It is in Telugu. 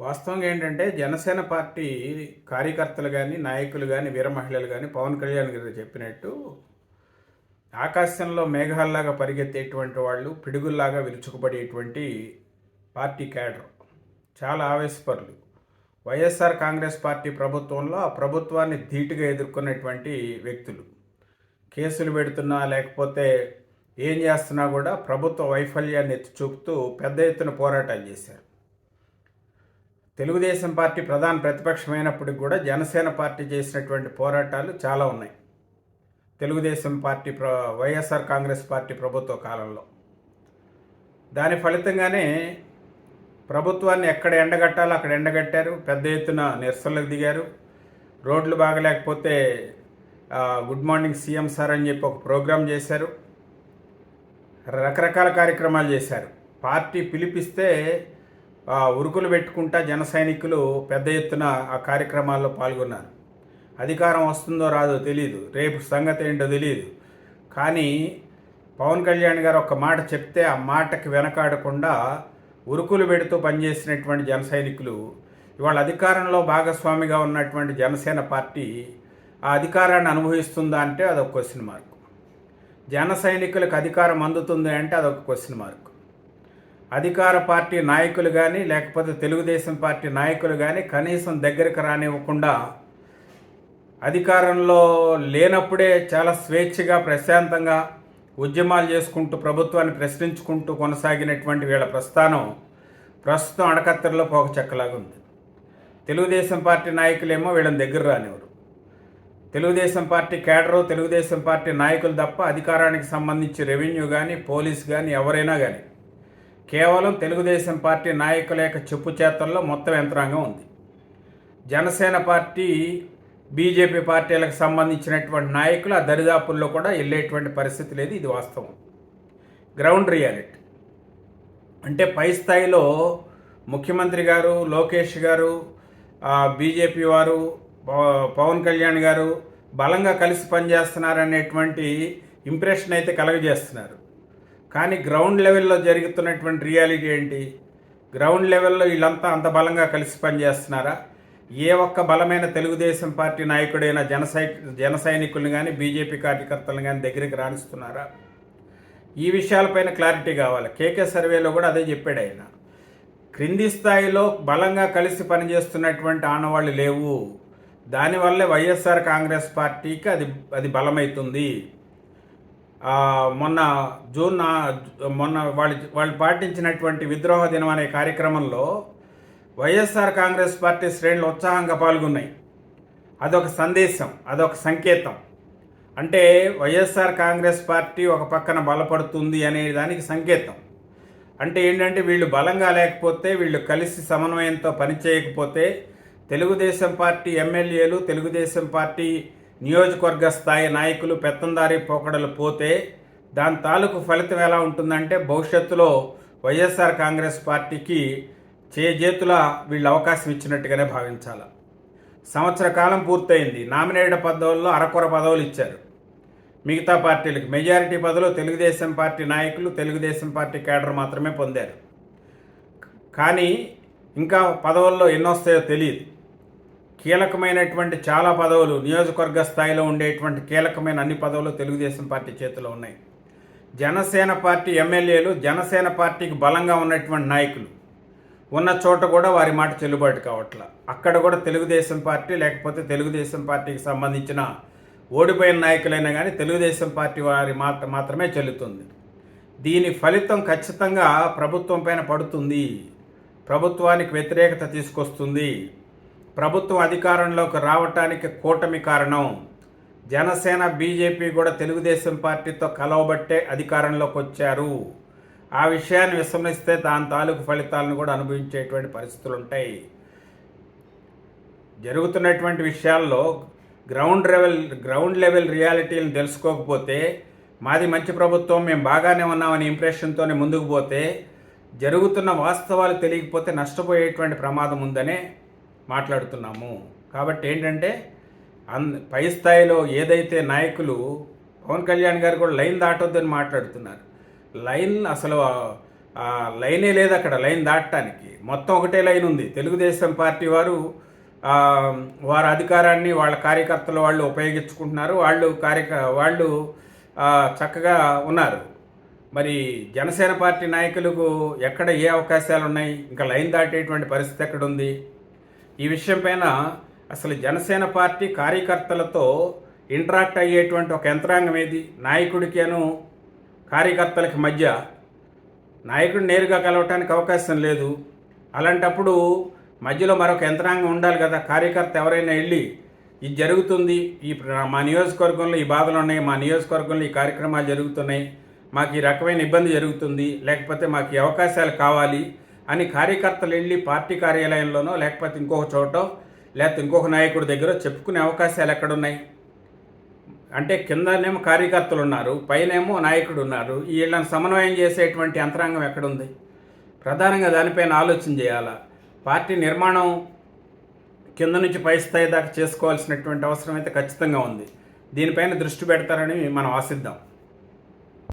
వాస్తవంగా ఏంటంటే జనసేన పార్టీ కార్యకర్తలు కానీ నాయకులు కానీ వీర మహిళలు కానీ పవన్ కళ్యాణ్ గారు చెప్పినట్టు ఆకాశంలో మేఘాల్లాగా పరిగెత్తేటువంటి వాళ్ళు పిడుగుల్లాగా విరుచుకుపడేటువంటి పార్టీ క్యాడర్. చాలా ఆవేశపరులు. వైఎస్ఆర్ కాంగ్రెస్ పార్టీ ప్రభుత్వంలో ఆ ప్రభుత్వాన్ని ధీటుగా ఎదుర్కొనేటువంటి వ్యక్తులు. కేసులు పెడుతున్నా లేకపోతే ఏం చేస్తున్నా కూడా ప్రభుత్వ వైఫల్యాన్ని ఎత్తి చూపుతూ పెద్ద ఎత్తున పోరాటాలు చేశారు. తెలుగుదేశం పార్టీ ప్రధాన ప్రతిపక్షమైనప్పటికి కూడా జనసేన పార్టీ చేసినటువంటి పోరాటాలు చాలా ఉన్నాయి. తెలుగుదేశం పార్టీ ప్ర వైఎస్ఆర్ కాంగ్రెస్ పార్టీ ప్రభుత్వ కాలంలో. దాని ఫలితంగానే ప్రభుత్వాన్ని ఎక్కడ ఎండగట్టాలో అక్కడ ఎండగట్టారు. పెద్ద ఎత్తున నిరసనలకు దిగారు. రోడ్లు బాగలేకపోతే గుడ్ మార్నింగ్ సీఎం సార్ అని చెప్పి ఒక ప్రోగ్రాం చేశారు. రకరకాల కార్యక్రమాలు చేశారు. పార్టీ పిలిపిస్తే ఉరుకులు పెట్టుకుంటా జన సైనికులు పెద్ద ఎత్తున ఆ కార్యక్రమాల్లో పాల్గొన్నారు. అధికారం వస్తుందో రాదో తెలియదు రేపు సంగతి ఏంటో తెలియదు కానీ పవన్ కళ్యాణ్ గారు ఒక మాట చెప్తే ఆ మాటకి వెనకాడకుండా ఉరుకులు పెడుతూ పనిచేసినటువంటి జన సైనికులు ఇవాళ అధికారంలో భాగస్వామిగా ఉన్నటువంటి జనసేన పార్టీ ఆ అధికారాన్ని అనుభవిస్తుందా అంటే అదొక క్వశ్చన్ మార్క్ జన సైనికులకు అధికారం అందుతుంది అంటే అదొక క్వశ్చన్ మార్క్ అధికార పార్టీ నాయకులు కానీ లేకపోతే తెలుగుదేశం పార్టీ నాయకులు కానీ కనీసం దగ్గరికి రానివ్వకుండా అధికారంలో లేనప్పుడే చాలా స్వేచ్ఛగా ప్రశాంతంగా ఉద్యమాలు చేసుకుంటూ ప్రభుత్వాన్ని ప్రశ్నించుకుంటూ కొనసాగినటువంటి వీళ్ళ ప్రస్థానం ప్రస్తుతం అడకత్తెరలో పోక చెక్కలాగా ఉంది. తెలుగుదేశం పార్టీ నాయకులేమో వీళ్ళని దగ్గర రానివ్వరు. Telugu Desam party cadre Telugu Desam party నాయకులు తప్ప అధికారానికి సంబంధించి రెవెన్యూ కానీ పోలీస్ కానీ ఎవరైనా కానీ కేవలం తెలుగుదేశం పార్టీ నాయకుల యొక్క చెప్పు చేతల్లో మొత్తం యంత్రాంగం ఉంది. జనసేన పార్టీ బీజేపీ పార్టీలకు సంబంధించినటువంటి నాయకులు ఆ దరిదాపుల్లో కూడా వెళ్ళేటువంటి పరిస్థితి లేదు ఇది వాస్తవం. Ground reality. అంటే పై స్థాయిలో ముఖ్యమంత్రి గారు లోకేష్ గారు బీజేపీ వారు పవ- పవన్ కళ్యాణ్ గారు బలంగా కలిసి పనిచేస్తున్నారనేటువంటి ఇంప్రెషన్ అయితే కలగజేస్తున్నారు. కానీ గ్రౌండ్ లెవెల్లో జరుగుతున్నటువంటి రియాలిటీ ఏంటి? గ్రౌండ్ లెవెల్లో వీళ్ళంతా అంత బలంగా కలిసి పనిచేస్తున్నారా? ఏ ఒక్క బలమైన తెలుగుదేశం పార్టీ నాయకుడైన జనసై జన సైనికులను కానీ బీజేపీ కార్యకర్తలను కానీ దగ్గరికి రాణిస్తున్నారా? ఈ విషయాలపైన క్లారిటీ కావాలి. కేకే సర్వేలో కూడా అదే చెప్పాడు ఆయన. క్రింది స్థాయిలో బలంగా కలిసి పనిచేస్తున్నటువంటి ఆనవాళ్ళు లేవు. దానివల్లే వైఎస్ఆర్ కాంగ్రెస్ పార్టీకి అది అది బలమవుతుంది మొన్న జూన్ మొన్న వాళ్ళు వాళ్ళు పాటించినటువంటి విద్రోహ దినం అనే కార్యక్రమంలో వైఎస్ఆర్ కాంగ్రెస్ పార్టీ శ్రేణులు ఉత్సాహంగా పాల్గొన్నాయి. అదొక సందేశం అదొక సంకేతం. అంటే వైఎస్ఆర్ కాంగ్రెస్ పార్టీ ఒక పక్కన బలపడుతుంది అనే దానికి సంకేతం. అంటే ఏంటంటే వీళ్ళు బలంగా లేకపోతే వీళ్ళు కలిసి సమన్వయంతో పనిచేయకపోతే తెలుగుదేశం పార్టీ ఎమ్మెల్యేలు తెలుగుదేశం పార్టీ నియోజకవర్గ స్థాయి నాయకులు పెత్తందారి పోకడలు పోతే దాని తాలూకు ఫలితం ఎలా ఉంటుందంటే భవిష్యత్తులో వైఎస్ఆర్ కాంగ్రెస్ పార్టీకి చేజేతుల వీళ్ళు అవకాశం ఇచ్చినట్టుగానే భావించాలి. సంవత్సర కాలం పూర్తయింది. నామినేటెడ్ పదవుల్లో అరకొర పదవులు ఇచ్చారు. మిగతా పార్టీలకు మెజారిటీ పదవులు తెలుగుదేశం పార్టీ నాయకులు తెలుగుదేశం పార్టీ కేడర్ మాత్రమే పొందారు. కానీ ఇంకా పదవుల్లో ఎన్నొస్తాయో తెలియదు. కీలకమైనటువంటి చాలా పదవులు నియోజకవర్గ స్థాయిలో ఉండేటువంటి కీలకమైన అన్ని పదవులు తెలుగుదేశం పార్టీ చేతిలో ఉన్నాయి. జనసేన పార్టీ ఎమ్మెల్యేలు జనసేన పార్టీకి బలంగా ఉన్నటువంటి నాయకులు. ఉన్న చోట కూడా వారి మాట చెల్లుబాటు కావట్లా. అక్కడ కూడా తెలుగుదేశం పార్టీ లేకపోతే తెలుగుదేశం పార్టీకి సంబంధించిన ఓడిపోయిన నాయకులైనా కానీ తెలుగుదేశం పార్టీ వారి మాట మాత్రమే చెల్లుతుంది. దీని ఫలితం ఖచ్చితంగా ప్రభుత్వం పైన పడుతుంది. ప్రభుత్వానికి వ్యతిరేకత తీసుకొస్తుంది. ప్రభుత్వం అధికారంలోకి రావటానికి కూటమి కారణం. జనసేన బీజేపీ కూడా తెలుగుదేశం పార్టీతో కలవబట్టే అధికారంలోకి వచ్చారు. ఆ విషయాన్ని విస్మరిస్తే దాని తాలూకు ఫలితాలను కూడా అనుభవించేటువంటి పరిస్థితులు ఉంటాయి జరుగుతున్నటువంటి విషయాల్లో గ్రౌండ్ లెవెల్ గ్రౌండ్ లెవెల్ రియాలిటీలను తెలుసుకోకపోతే మాది మంచి ప్రభుత్వం మేము బాగానే ఉన్నామని ఇంప్రెషన్తోనే ముందుకు పోతే జరుగుతున్న వాస్తవాలు తెలియకపోతే నష్టపోయేటువంటి ప్రమాదం ఉందనే మాట్లాడుతున్నాము. కాబట్టి ఏంటంటే అన్ పై స్థాయిలో ఏదైతే నాయకులు పవన్ కళ్యాణ్ గారు కూడా లైన్ దాటొద్దని మాట్లాడుతున్నారు. లైన్ అసలు లైనే లేదు అక్కడ లైన్ దాటడానికి మొత్తం ఒకటే లైన్ ఉంది. తెలుగుదేశం పార్టీ వారు వారి అధికారాన్ని వాళ్ళ కార్యకర్తలు వాళ్ళు ఉపయోగించుకుంటున్నారు. వాళ్ళు కార్యక వాళ్ళు చక్కగా ఉన్నారు. మరి జనసేన పార్టీ నాయకులకు ఎక్కడ ఏ అవకాశాలు ఉన్నాయి ఇంకా లైన్ దాటేటువంటి పరిస్థితి ఎక్కడ ఉంది ఈ విషయం పైన అసలు జనసేన పార్టీ కార్యకర్తలతో ఇంటరాక్ట్ అయ్యేటువంటి ఒక యంత్రాంగం ఏది? నాయకుడికేను కార్యకర్తలకి మధ్య నాయకుడు నేరుగా కలవటానికి అవకాశం లేదు. అలాంటప్పుడు మధ్యలో మరొక యంత్రాంగం ఉండాలి కదా. కార్యకర్త ఎవరైనా వెళ్ళి ఇది జరుగుతుంది ఈ మా నియోజకవర్గంలో ఈ బాధలు ఉన్నాయి మా నియోజకవర్గంలో ఈ కార్యక్రమాలు జరుగుతున్నాయి మాకు ఈ రకమైన ఇబ్బంది జరుగుతుంది లేకపోతే మాకు ఈ అవకాశాలు కావాలి అని కార్యకర్తలు వెళ్ళి పార్టీ కార్యాలయంలోనో లేకపోతే ఇంకొక చోటో లేకపోతే ఇంకొక నాయకుడి దగ్గర చెప్పుకునే అవకాశాలు ఎక్కడున్నాయి? అంటే కిందనేమో కార్యకర్తలు ఉన్నారు పైనేమో నాయకుడు ఉన్నారు. వీళ్ళని సమన్వయం చేసేటువంటి యంత్రాంగం ఎక్కడుంది? ప్రధానంగా దానిపైన ఆలోచన చేయాలా? పార్టీ నిర్మాణం కింద నుంచి పై స్థాయి దాకా చేసుకోవాల్సినటువంటి అవసరం అయితే ఖచ్చితంగా ఉంది. దీనిపైన దృష్టి పెడతారని మనం ఆశిద్దాం.